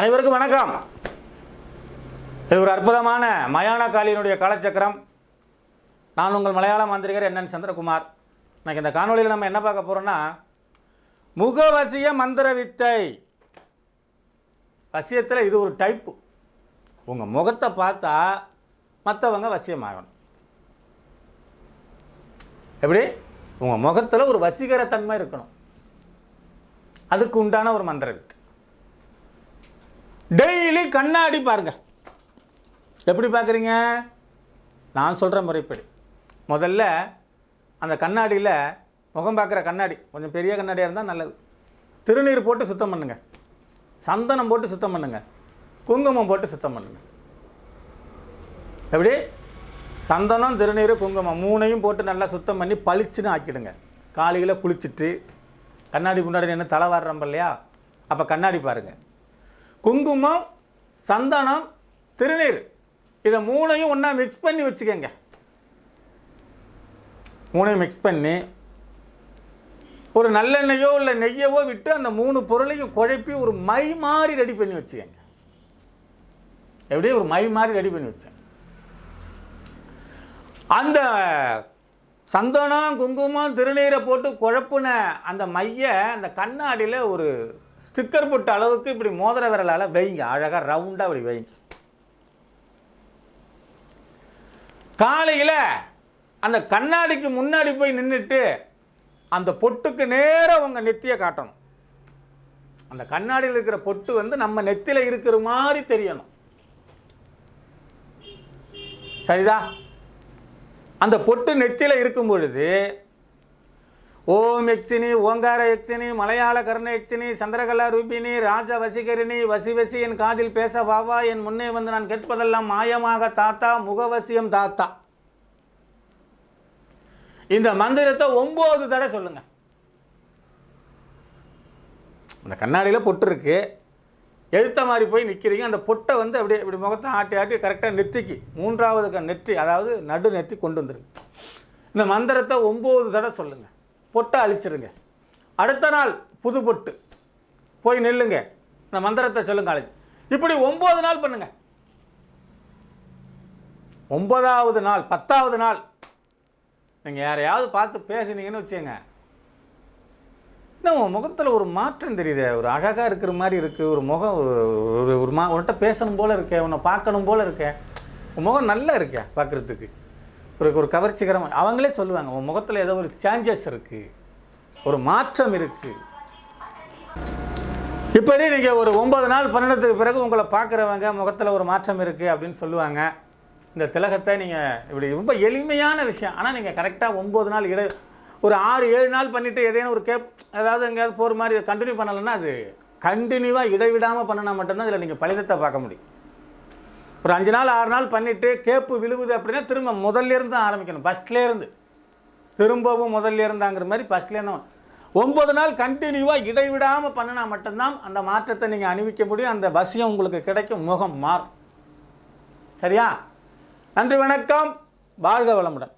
அனைவருக்கும் வணக்கம். இது ஒரு அற்புதமான மயான காளியினுடைய காலச்சக்கரம். நான் உங்கள் மலையாள மாந்திரிகர் என்என் சந்திரகுமார். இன்னைக்கு இந்த காணொளியில் நம்ம என்ன பார்க்க போகிறோம்னா முகவசிய மந்திர வித்தை. வசியத்தில் இது ஒரு டைப்பு உங்கள் முகத்தை பார்த்தா மற்றவங்க வசியமாகணும். எப்படி? உங்கள் முகத்தில் ஒரு வசீகரத்தன்மை இருக்கணும். அதுக்கு உண்டான ஒரு மந்திர வித்தை. டெய்லி கண்ணாடி பாருங்கள் எப்படி பார்க்குறீங்க? நான் சொல்கிற முறைப்படி. முதல்ல அந்த கண்ணாடியில் முகம் பார்க்குற கண்ணாடி கொஞ்சம் பெரிய கண்ணாடியாக இருந்தால் நல்லது. திருநீர் போட்டு சுத்தம் பண்ணுங்கள் சந்தனம் போட்டு சுத்தம் பண்ணுங்கள் குங்குமம் போட்டு சுத்தம் பண்ணுங்கள் எப்படி? சந்தனம் திருநீர் குங்குமம் மூணையும் போட்டு நல்லா சுத்தம் பண்ணி பளிச்சுன்னு ஆக்கிடுங்க. காலையில் குளிச்சுட்டு கண்ணாடி முன்னாடி நின்று தலை வாடுறோம் இல்லையா? அப்போ கண்ணாடி பாருங்கள் குங்குமம் சந்தனம் திருநீர். இதை மூணையும் ஒன்றா மிக்ஸ் பண்ணி வச்சுக்கோங்க. மூணையும் மிக்ஸ் பண்ணி ஒரு நல்லெண்ணெயோ இல்லை நெய்யவோ விட்டு அந்த மூணு பொருளையும் குழப்பி ஒரு மை மாதிரி ரெடி பண்ணி வச்சுக்கோங்க. எப்படியும் ஒரு மை மாதிரி ரெடி பண்ணி வச்சேன் அந்த சந்தனம் குங்குமம் திருநீரை போட்டு குழப்புன அந்த மைய அந்த கண்ணாடியில் ஒரு ஸ்டிக்கர் போட்ட அளவுக்கு இப்படி மோதிர விரலால் வைங்க. அழகாக ரவுண்டாக இப்படி வைங்க. காலையில் அந்த கண்ணாடிக்கு முன்னாடி போய் நின்றுட்டு அந்த பொட்டுக்கு நேராக உங்கள் நெத்தியை காட்டணும். அந்த கண்ணாடியில் இருக்கிற பொட்டு வந்து நம்ம நெத்தியில் இருக்கிற மாதிரி தெரியணும். சரிதா? அந்த பொட்டு நெத்தியில் இருக்கும் பொழுது ஓம் யக்ஷினி ஓங்கார யக்ஷினி மலையாள கர்ண யக்ஷினி சந்திரகலா ரூபினி ராஜ வசிகரிணி வசி வசி என் காதில் பேச வாவா என் முன்னே வந்து நான் கேட்பதெல்லாம் மாயமாக தாத்தா முகவசியம் தாத்தா. இந்த மந்திரத்தை ஒம்பது தடவை சொல்லுங்க. அந்த கண்ணாடியில் பொட்டு இருக்கு. எதிர்த்த மாதிரி போய் நிற்கிறீங்க அந்த பொட்டை வந்து அப்படியே இப்படி முகத்தை ஆட்டி ஆட்டி கரெக்டாக நெத்திக்கு மூன்றாவது க- நெற்றி அதாவது நடு நெத்தி கொண்டு வந்துருக்கு. இந்த மந்திரத்தை ஒம்பது தடவை சொல்லுங்கள் பொட்டை அழிச்சிருங்க. அடுத்த நாள் புது பொட்டு. போய் நில்லுங்க. இந்த மந்திரத்தை சொல்லுங்க அழைச்சி இப்படி ஒம்பது நாள் பண்ணுங்க. ஒன்பதாவது நாள் பத்தாவது நாள். நீங்கள் யாரையாவது பார்த்து பேசுனீங்கன்னு வச்சுங்க என்ன உன் முகத்தில் ஒரு மாற்றம் தெரியுதே. ஒரு அழகாக இருக்கிற மாதிரி இருக்குது ஒரு முகம் ஒரு- ஒரு மா உன்கிட்ட பேசணும் போல் இருக்கே. உன்னை பார்க்கணும் போல் இருக்கேன் உன் முகம் நல்லா இருக்கே பார்க்குறதுக்கு. ஒரு ஒரு கவர்ச்சிகரமாக அவங்களே சொல்லுவாங்க உன் முகத்தில் ஏதோ ஒரு சேஞ்சஸ் இருக்குது ஒரு மாற்றம் இருக்குது இப்படி நீங்கள் ஒரு ஒன்பது நாள் பன்னெண்டுக்கு பிறகு உங்களை பார்க்குறவங்க முகத்தில் ஒரு மாற்றம் இருக்குது அப்படின்னு சொல்லுவாங்க. இந்த திலகத்தை நீங்கள் இப்படி ரொம்ப எளிமையான விஷயம். ஆனால் நீங்கள் கரெக்டாக ஒம்பது நாள் இட ஒரு ஆறு ஏழு நாள் பண்ணிவிட்டு ஏதேனும் ஒரு கேப் ஏதாவது எங்கேயாவது போகிற மாதிரி கண்டினியூ பண்ணலைன்னா அது கண்டினியூவாக இடைவிடாமல் பண்ணினா மட்டும்தான் இதில் நீங்கள் பலிதத்தை பார்க்க முடியும். ஒரு அஞ்சு நாள் ஆறு நாள் பண்ணிவிட்டு கேப்பு விழுவுது அப்படின்னா திரும்ப முதல்ல இருந்து தான் ஆரம்பிக்கணும். ஃபஸ்ட்லேருந்து திரும்பவும் முதல்ல இருந்தாங்கிற மாதிரி ஃபஸ்ட்லேருந்து ஒம்பது நாள் கண்டினியூவாக இடைவிடாமல் பண்ணினா மட்டும்தான் அந்த மாற்றத்தை நீங்கள் அணிவிக்க முடியும். அந்த வசியம் உங்களுக்கு கிடைக்கும். முகம் மாறும். சரியா? நன்றி வணக்கம். வாழ்க வளமுடன்.